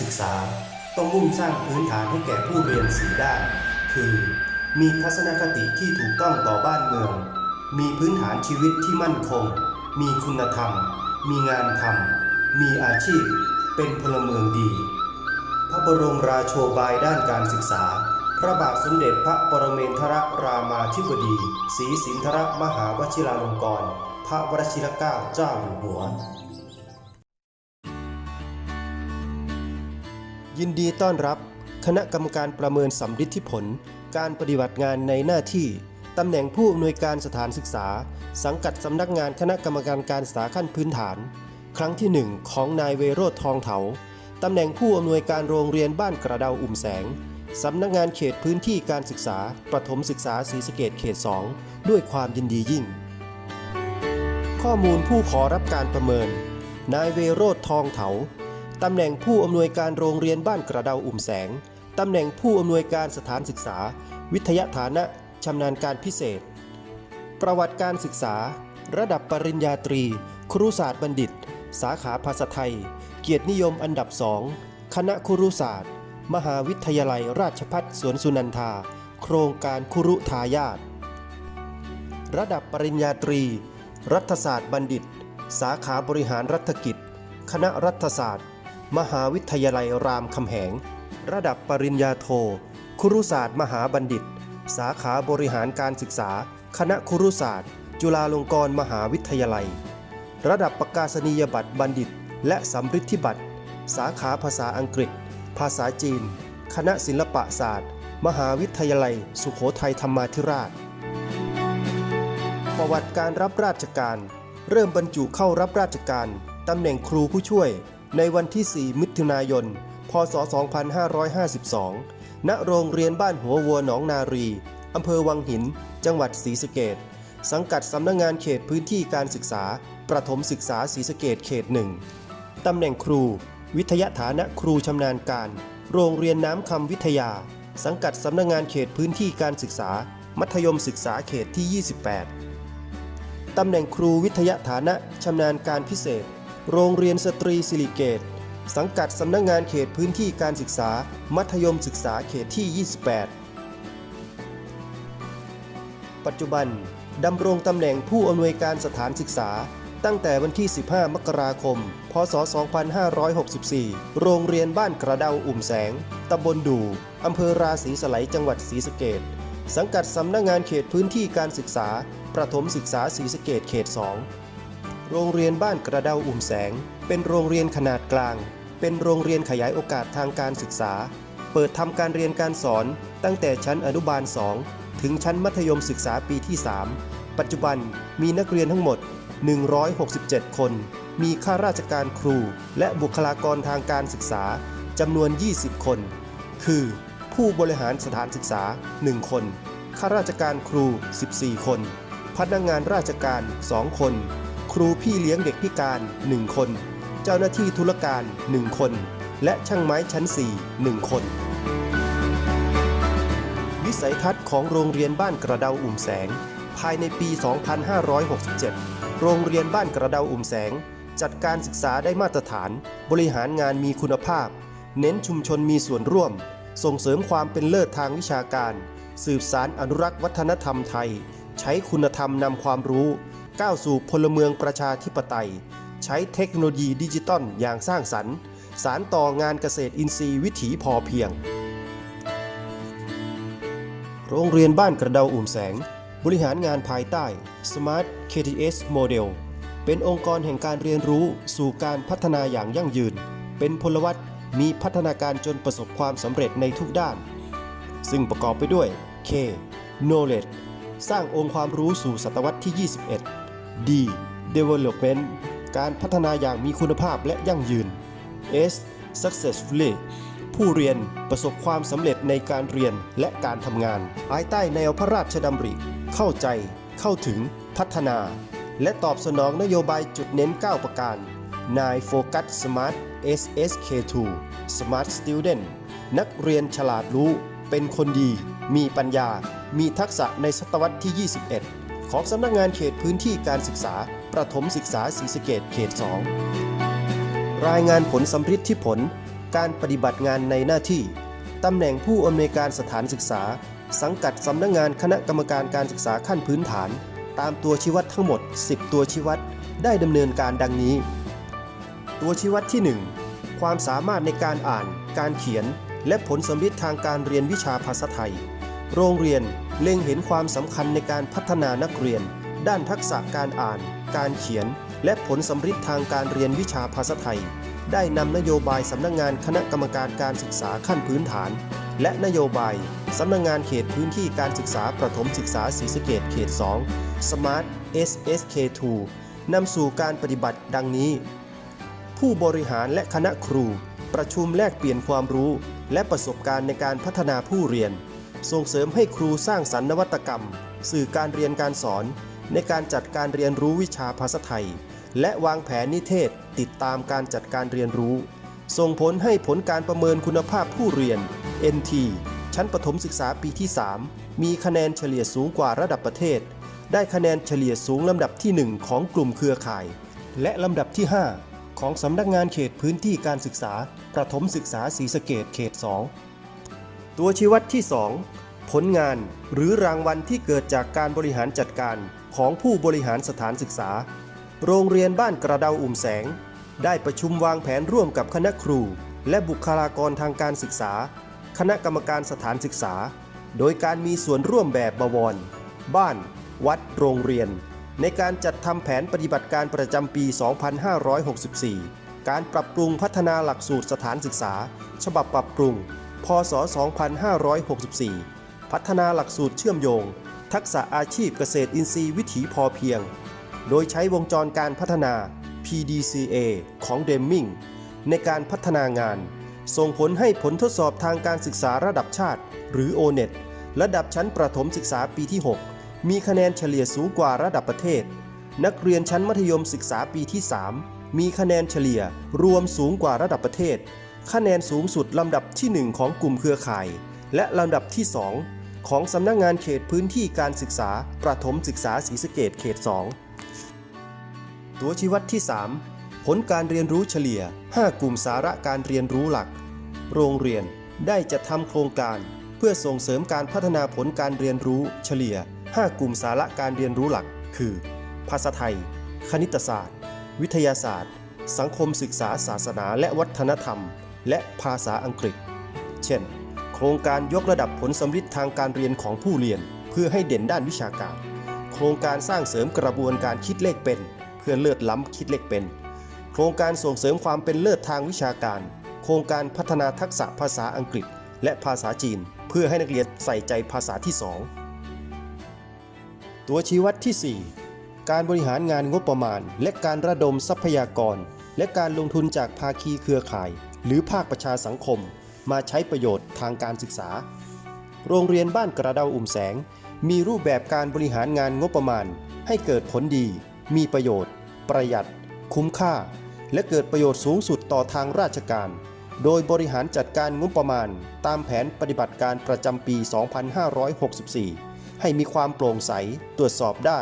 ศึกษา ต้องมุ่งสร้างพื้นฐานให้แก่ผู้เรียนสีด้าน คือ มีทัศนคติที่ถูกต้องต่อบ้านเมือง มีพื้นฐานชีวิตที่มั่นคง มีคุณธรรม มีงานทำมีอาชีพ เป็นพลเมืองดี พระบรมราโชบายด้านการศึกษา พระบาทสมเด็จพระปรเมนทรรามาธิบดีศรีสินธรมหาวชิราลงกรณ์พระวรชิรเกล้าเจ้าอยู่หัว ยินดีต้อนรับคณะกรรมการประเมินสำฤทธิผล การปฏิบัติงานในหน้าที่ตำแหน่งผู้อำนวยการสถานศึกษา สังกัดสำนักงานคณะกรรมการการศึกษาขั้นพื้นฐาน ครั้งที่ 1 ของนายเวโรธทองเถาตำแหน่งผู้อำนวยการโรงเรียนบ้านกระเดาอุ่มแสงสำนักงานเขตพื้นที่การศึกษา ประถมศึกษาศรีสะเกดเขต 2 ด้วยความยินดียิ่ง ข้อมูลผู้ขอรับการประเมิน นายเวโรธทองเถา ตำแหน่งผู้อำนวยการโรงเรียนบ้านกระเดาอุ่มแสง ตำแหน่งผู้อำนวยการสถานศึกษา วิทยาฐานะชำนาญการพิเศษ ประวัติการศึกษา ระดับปริญญาตรี ครุศาสตร์บัณฑิต สาขาภาษาไทย เกียรตินิยมอันดับสองคณะครุศาสตร์ มหาวิทยาลัยราชภัฏสวนสุนันทา โครงการครุทายาทระดับปริญญาตรี รัฐศาสตร์บัณฑิต สาขาบริหารรัฐกิจ คณะรัฐศาสตร์ มหาวิทยาลัยรามคำแหง ระดับปริญญาโท ครุศาสตร์มหาบัณฑิต สาขาบริหารการศึกษา คณะครุศาสตร์ จุฬาลงกรณ์มหาวิทยาลัย ระดับประกาศนียบัตรบัณฑิต และสำริดธิบัตร สาขาภาษาอังกฤษ ภาษาจีน คณะศิลปศาสตร์ มหาวิทยาลัย สุโขทัยธรรมาธิราช ประวัติการรับราชการ เริ่มบรรจุเข้ารับราชการตำแหน่งครูผู้ช่วย ในวันที่ 4 มิถุนายน พศ 2552 ณ โรงเรียนบ้านหัววัวหนองนารี อำเภอวังหิน จังหวัดศรีสะเกดสังกัดสำนักงงานเขตพื้นที่การศึกษา ประถมศึกษาศรีสะเกดเขตหนึ่งตำแหน่งครู วิทยาฐานะครูชำนาญการ โรงเรียนน้ำคำวิทยา สังกัดสำนักงงานเขตพื้นที่การศึกษา มัธยมศึกษาเขตที่ 28ตำแหน่งครูวิทยาฐานะชำนาญการพิเศษ โรงเรียนสตรีสิริเกต สังกัดสำนักงงานเขตพื้นที่การศึกษา มัธยมศึกษาเขตที่ 28 ปัจจุบันดำรงตำแหน่งผู้อำนวยการสถานศึกษา ตั้งแต่วันที่ 15 มกราคม พศ 2564 โรงเรียนบ้านกระเดาอุ่มแสง ตำบลดูอำเภอราศีสไลยจังหวัดศรีสะเกดสังกัดสำนักงงานเขตพื้นที่การศึกษา ประถมศึกษาศรีสะเกดเขต 2 โรงเรียนบ้านกระเดาอุ่มแสง เป็นโรงเรียนขนาดกลาง เป็นโรงเรียนขยายโอกาสทางการศึกษา เปิดทำการเรียนการสอนตั้งแต่ชั้นอนุบาล 2 ถึงชั้นมัธยมศึกษาปีที่ 3 ปัจจุบันมีนักเรียนทั้งหมด 167 คน มีข้าราชการครู และบุคลากรทางการศึกษาจำนวน 20 คน คือ ผู้บริหารสถานศึกษา 1 คน ข้าราชการครู 14 คน พนักงานราชการ 2 คน รูพี่เลี้ยงเด็กพิการ 1 คน เจ้าหน้าที่ธุรการ 1 คน และช่างไม้ชั้น 4 1 คน วิสัยทัศน์ของโรงเรียนบ้านกระเดาอุ่มแสง ภายในปี 2567 โรงเรียนบ้านกระเดาอุ่มแสง จัดการศึกษาได้มาตรฐาน บริหารงานมีคุณภาพ เน้นชุมชนมีส่วนร่วม ส่งเสริมความเป็นเลิศทางวิชาการ สืบสารอนุรักษ์วัฒนธรรมไทย ใช้คุณธรรมนำความรู้ ก้าวสู่พลเมืองประชาธิปไตย ใช้เทคโนโลยีดิจิตอลอย่างสร้างสรรค์ สารต่องานเกษตรอินทรีย์วิถีพอเพียง โรงเรียนบ้านกระเดาอุ่มแสง บริหารงานภายใต้ Smart KTS Model เป็นองค์กรแห่งการเรียนรู้สู่การพัฒนาอย่างยั่งยืน เป็นพลวัตมีพัฒนาการจนประสบความสำเร็จในทุกด้าน ซึ่งประกอบไปด้วย K Knowledge สร้างองค์ความรู้สู่ศตวรรษที่ 21 D Development การพัฒนาอย่างมีคุณภาพและยั่งยืน S Successfully ผู้เรียนประสบความสำเร็จในการเรียนและการทำงาน ภายใต้แนวพระราชดำริ เข้าใจ เข้าถึง พัฒนา และตอบสนองนโยบายจุดเน้น 9 ประการ นายโฟกัส Smart SSK2 Smart Student นักเรียนฉลาดรู้ เป็นคนดี มีปัญญา มีทักษะในศตวรรษที่ 21 ของสำนักงานเขตพื้นที่การศึกษา ประถมศึกษาศรีสะเกดเขต 2 รายงานผลสำฤทธิผล การปฏิบัติงานในหน้าที่ตำแหน่งผู้อำนวยการสถานศึกษา สังกัดสำนักงงานคณะกรรมการการศึกษาขั้นพื้นฐาน ตามตัวชี้วัดทั้งหมด 10 ตัวชี้วัดได้ดำเนินการดังนี้ ตัวชี้วัดที่ 1 ความสามารถในการอ่าน การเขียน และผลสำลิดทางการเรียนวิชาภาษาไทย โรงเรียน เล็งเห็นความสำคัญในการพัฒนานักเรียน ด้านทักษะการอ่าน การเขียน และผลสำลิดทางการเรียนวิชาภาษาไทย ได้นำนโยบายสำนักงานคณะกรรมการการศึกษาขั้นพื้นฐาน และนโยบายสำนักงานเขตพื้นที่การศึกษาประถมศึกษาศรีสะเกดเขต 2 Smart SSK2 นำสู่การปฏิบัติดังนี้ ผู้บริหารและคณะครู ประชุมแลกเปลี่ยนความรู้ และประสบการณ์ในการพัฒนาผู้เรียน ส่งเสริมให้ครูสร้างสรรค์นวัตกรรม สื่อการเรียนการสอน ในการจัดการเรียนรู้วิชาภาษาไทย และวางแผนนิเทศติดตามการจัดการเรียนรู้ ส่งผลให้ผลการประเมินคุณภาพผู้เรียน NT ชั้นประถมศึกษาปีที่ 3 มีคะแนนเฉลี่ยสูงกว่าระดับประเทศ ได้คะแนนเฉลี่ยสูงลำดับที่ 1 ของกลุ่มเครือข่าย และลำดับที่ 5 ของสำนักงานเขตพื้นที่การศึกษา ประถมศึกษาศรีสะเกดเขต 2 ตัวชี้วัดที่ 2 ผลงานหรือรางวัลที่เกิดจากการบริหารจัดการของผู้บริหารสถานศึกษา โรงเรียนบ้านกระเดาอุ่มแสง ได้ประชุมวางแผนร่วมกับคณะครู และบุคลากรทางการศึกษา คณะกรรมการสถานศึกษา โดยการมีส่วนร่วมแบบบวร บ้าน วัด โรงเรียน ในการจัดทำแผนปฏิบัติการประจำปี 2564 การปรับปรุงพัฒนาหลักสูตรสถานศึกษา ฉบับปรับปรุง พศ 2564 พัฒนาหลักสูตรเชื่อมโยง ทักษะอาชีพเกษตรอินทรีย์วิถีพอเพียง โดยใช้วงจรการพัฒนา PDCA ของเดมมิงในการพัฒนางาน ส่งผลให้ผลทดสอบทางการศึกษาระดับชาติ หรือ O-NET ระดับชั้นประถมศึกษาปีที่ 6 มีคะแนนเฉลี่ยสูงกว่าระดับประเทศ นักเรียนชั้นมัธยมศึกษาปีที่ 3 มีคะแนนเฉลี่ยรวมสูงกว่าระดับประเทศ คะแนนสูงสุดลำดับที่ 1 ของกลุ่มเครือข่าย และลำดับที่ 2 ของสำนักงานเขตพื้นที่การศึกษา ประถมศึกษาศรีสะเกดเขต 2 ตัวชี้วัดที่ 3 ผลการเรียนรู้เฉลี่ย 5 กลุ่มสาระการเรียนรู้หลัก โรงเรียนได้จัดทำโครงการ เพื่อส่งเสริมการพัฒนาผลการเรียนรู้เฉลี่ย 5 กลุ่มสาระการเรียนรู้หลัก คือ ภาษาไทย คณิตศาสตร์ วิทยาศาสตร์ สังคมศึกษาศาสนาและวัฒนธรรม และภาษาอังกฤษ เช่น โครงการยกระดับผลสำลิดทางการเรียนของผู้เรียน เพื่อให้เด่นด้านวิชาการ โครงการสร้างเสริมกระบวนการคิดเลขเป็น เพื่อเลิศล้ำคิดเลขเป็น โครงการส่งเสริมความเป็นเลิศทางวิชาการ โครงการพัฒนาทักษะภาษาอังกฤษ และภาษาจีน เพื่อให้นักเรียนใส่ใจภาษาที่ 2 ตัวชี้วัดที่ 4การบริหารงานงบประมาณ และการระดมทรัพยากร และการลงทุนจากภาคีเครือข่าย หรือภาคประชาสังคม มาใช้ประโยชน์ทางการศึกษา โรงเรียนบ้านกระเดาอุ่มแสง มีรูปแบบการบริหารงานงบประมาณ ให้เกิดผลดี มีประโยชน์ ประหยัด คุ้มค่า และเกิดประโยชน์สูงสุดต่อทางราชการ โดยบริหารจัดการงบประมาณ ตามแผนปฏิบัติการประจำปี 2564 ให้มีความโปร่งใสตรวจสอบได้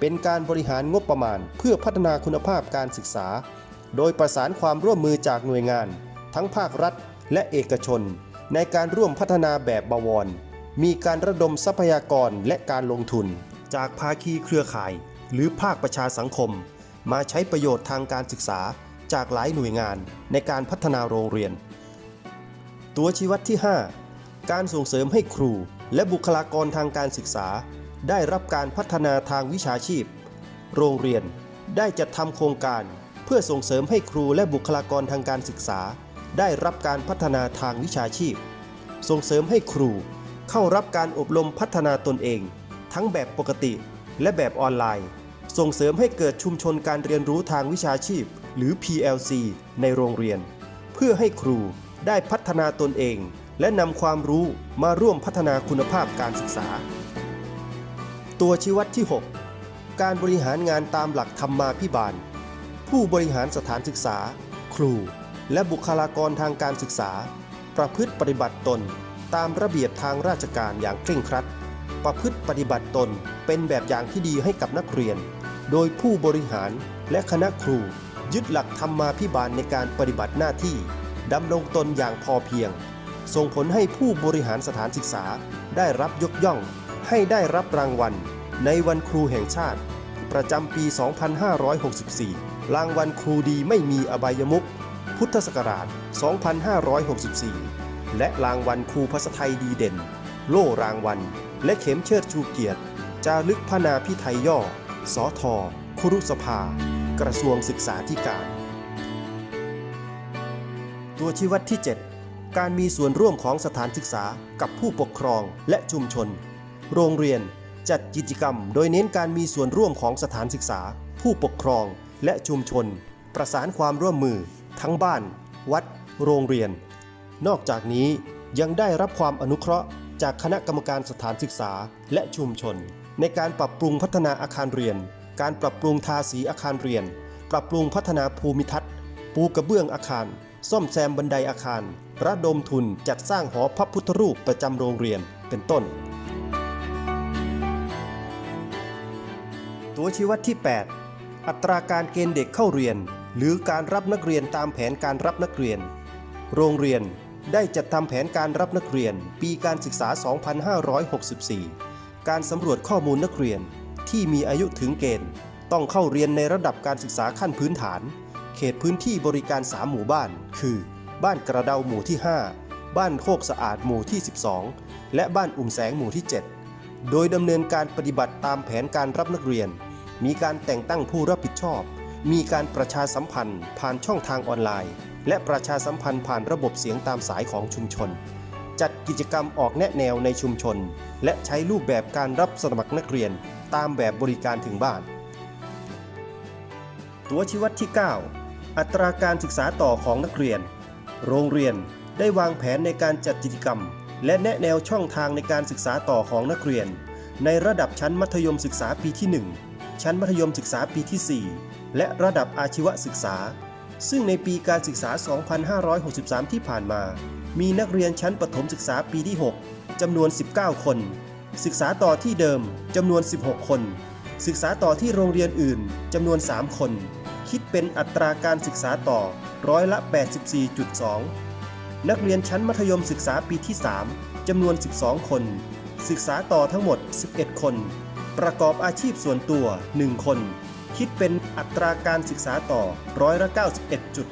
เป็นการบริหารงบประมาณเพื่อพัฒนาคุณภาพการศึกษา โดยประสานความร่วมมือจากหน่วยงาน ทั้งภาครัฐ และเอกชน ในการร่วมพัฒนาแบบบวร มีการระดมทรัพยากรและการลงทุน จากภาคีเครือข่าย หรือภาคประชาสังคม มาใช้ประโยชน์ทางการศึกษาจากหลายหน่วยงานในการพัฒนาโรงเรียน ตัวชี้วัดที่ 5 การส่งเสริมให้ครูและบุคลากรทางการศึกษา ได้รับการพัฒนาทางวิชาชีพ โรงเรียนได้จัดทำโครงการ เพื่อส่งเสริมให้ครูและบุคลากรทางการศึกษา ได้รับการพัฒนาทางวิชาชีพ ส่งเสริมให้ครูเข้ารับการอบรมพัฒนาตนเอง ทั้งแบบปกติและแบบออนไลน์ ส่งเสริมให้เกิดชุมชนการเรียนรู้ทางวิชาชีพ หรือ PLC ในโรงเรียน เพื่อให้ครูได้พัฒนาตนเอง และนำความรู้มาร่วมพัฒนาคุณภาพการศึกษา ตัวชี้วัดที่ 6 การบริหารงานตามหลักธรรมมาภิบาล ผู้บริหารสถานศึกษา ครู และบุคลากรทางการศึกษา ประพฤติปฏิบัติตน ตามระเบียบทางราชการอย่างเคร่งครัด ประพฤติปฏิบัติตนเป็นแบบอย่างที่ดีให้กับนักเรียน โดยผู้บริหารและคณะครู ยึดหลักธรรมาภิบาลในการปฏิบัติหน้าที่ดำรงตนอย่างพอเพียง ส่งผลให้ผู้บริหารสถานศึกษาได้รับยกย่อง ให้ได้รับรางวัล ในวันครูแห่งชาติ ประจำปี 2564 รางวัลครูดีไม่มีอบายมุข พุทธศักราช 2564 และรางวัลครูภาษาไทยดีเด่น โล่รางวัล และเข็มเชิดชูเกียรติจารึกพนาพิไทยย่อ สอทอครุสภา กระทรวงศึกษาธิการ ตัวชี้วัดที่ 7 การมีส่วนร่วมของสถานศึกษากับผู้ปกครองและชุมชน โรงเรียนจัดกิจกรรม โดยเน้นการมีส่วนร่วมของสถานศึกษา ผู้ปกครองและชุมชน ประสานความร่วมมือ ทั้งบ้าน วัด โรงเรียน นอกจากนี้ยังได้รับความอนุเคราะห์ จากคณะกรรมการสถานศึกษาและชุมชน ในการปรับปรุงพัฒนาอาคารเรียน การปรับปรุงทาสีอาคารเรียน ปรับปรุงพัฒนาภูมิทัศน์ ปูกระเบื้องอาคาร ซ่อมแซมบันไดอาคาร ระดมทุนจัดสร้างหอพระพุทธรูปประจำโรงเรียน เป็นต้น ตัวชี้วัดที่ 8 อัตราการเกณฑ์เด็กเข้าเรียน หรือการรับนักเรียนตามแผนการรับนักเรียน โรงเรียนได้จัดทำแผนการรับนักเรียนปีการศึกษา 2564 การสำรวจข้อมูลนักเรียนที่มีอายุถึงเกณฑ์ ต้องเข้าเรียนในระดับการศึกษาขั้นพื้นฐาน เขตพื้นที่บริการ 3 หมู่บ้าน คือ บ้านกระเดาหมู่ที่ 5 บ้านโคกสะอาดหมู่ที่ 12 และบ้านอุ่มแสงหมู่ที่ 7 โดยดำเนินการปฏิบัติตามแผนการรับนักเรียน มีการแต่งตั้งผู้รับผิดชอบ มีการประชาสัมพันธ์ผ่านช่องทางออนไลน์ และประชาสัมพันธ์ผ่านระบบเสียงตามสายของชุมชน จัดกิจกรรมออกแนะแนวในชุมชน และใช้รูปแบบการรับสมัครนักเรียนตามแบบบริการถึงบ้าน ตัวชี้วัดที่ 9 อัตราการศึกษาต่อของนักเรียน โรงเรียนได้วางแผนในการจัดกิจกรรม และแนะแนวช่องทางในการศึกษาต่อของนักเรียน ในระดับชั้นมัธยมศึกษาปีที่ 1 ชั้นมัธยมศึกษาปีที่ 4 และระดับอาชีวศึกษา ซึ่งในปีการศึกษา 2563 ที่ผ่านมา มีนักเรียนชั้นประถมศึกษาปีที่ 6 จำนวน 19 คน ศึกษาต่อที่เดิม จำนวน 16 คน ศึกษาต่อที่โรงเรียนอื่น จำนวน 3 คน คิดเป็นอัตราการศึกษาต่อร้อยละ 84.2 นักเรียนชั้นมัธยมศึกษาปีที่ 3 จำนวน 12 คน ศึกษาต่อทั้งหมด 11 คน ประกอบอาชีพส่วนตัว 1 คน คิดเป็นอัตราการศึกษาต่อร้อยละ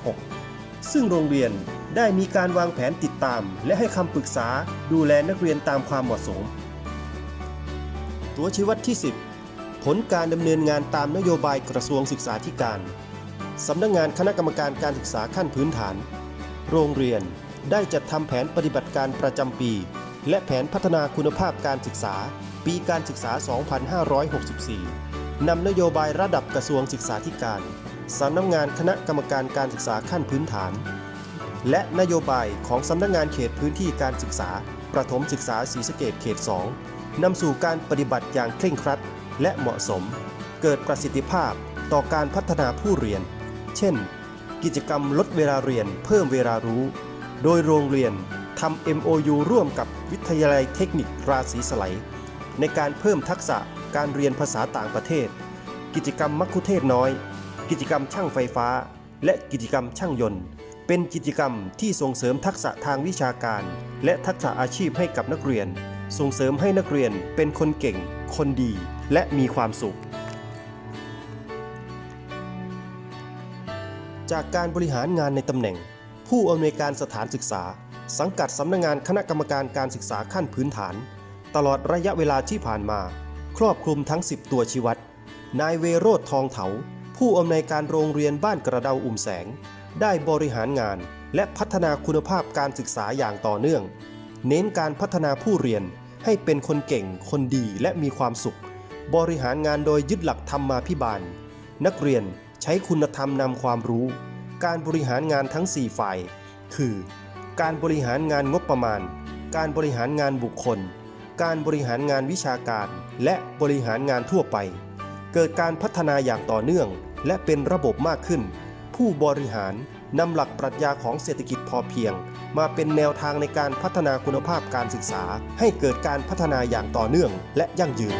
91.6 ซึ่งโรงเรียนได้มีการวางแผนติดตาม และให้คำปรึกษาดูแลนักเรียนตามความเหมาะสม ตัวชี้วัดที่ 10 ผลการดำเนินงานตามนโยบายกระทรวงศึกษาธิการสำนักงงานคณะกรรมการการศึกษาขั้นพื้นฐาน โรงเรียนได้จัดทำแผนปฏิบัติการประจำปี และแผนพัฒนาคุณภาพการศึกษา ปีการศึกษา 2564 นำนโยบายระดับกระทรวงศึกษาธิการสำนักงานคณะกรรมการการศึกษาขั้นพื้นฐาน และนโยบายของสำนักงานเขตพื้นที่การศึกษา ประถมศึกษาศรีสะเกดเขต 2นำสู่การปฏิบัติอย่างเคร่งครัด และเหมาะสม เกิดประสิทธิภาพต่อการพัฒนาผู้เรียน เช่น กิจกรรมลดเวลาเรียนเพิ่มเวลารู้ โดยโรงเรียนทำ MOU ร่วมกับวิทยาลัยเทคนิคราศีสไลในการเพิ่มทักษะ การเรียนภาษาต่างประเทศ กิจกรรมมัคคุเทศน้อย กิจกรรมช่างไฟฟ้า และกิจกรรมช่างยนต์ เป็นกิจกรรมที่ส่งเสริมทักษะทางวิชาการ และทักษะอาชีพให้กับนักเรียน ส่งเสริมให้นักเรียนเป็นคนเก่ง คนดี และมีความสุข จากการบริหารงานในตำแหน่ง ผู้อำนวยการสถานศึกษา สังกัดสำนักงงานคณะกรรมการการศึกษาขั้นพื้นฐาน ตลอดระยะเวลาที่ผ่านมา ครอบคลุมทั้ง 10 ตัวชีวัดนายเวโรธทองเถา ผู้อำนวยการโรงเรียนบ้านกระเดาอุ่มแสง ได้บริหารงานและพัฒนาคุณภาพการศึกษาอย่างต่อเนื่อง เน้นการพัฒนาผู้เรียนให้เป็นคนเก่ง คนดีและมีความสุข บริหารงานโดยยึดหลักธรรมมาภิบาล นักเรียนใช้คุณธรรมนำความรู้ การบริหารงานทั้ง 4 ฝ่าย คือ การบริหารงานงบประมาณ การบริหารงานบุคคล การบริหารงานวิชาการ และบริหารงานทั่วไป เกิดการพัฒนาอย่างต่อเนื่อง และเป็นระบบมากขึ้น ผู้บริหารนำหลักปรัชญาของเศรษฐกิจพอเพียง มาเป็นแนวทางในการพัฒนาคุณภาพการศึกษา ให้เกิดการพัฒนาอย่างต่อเนื่องและยั่งยืน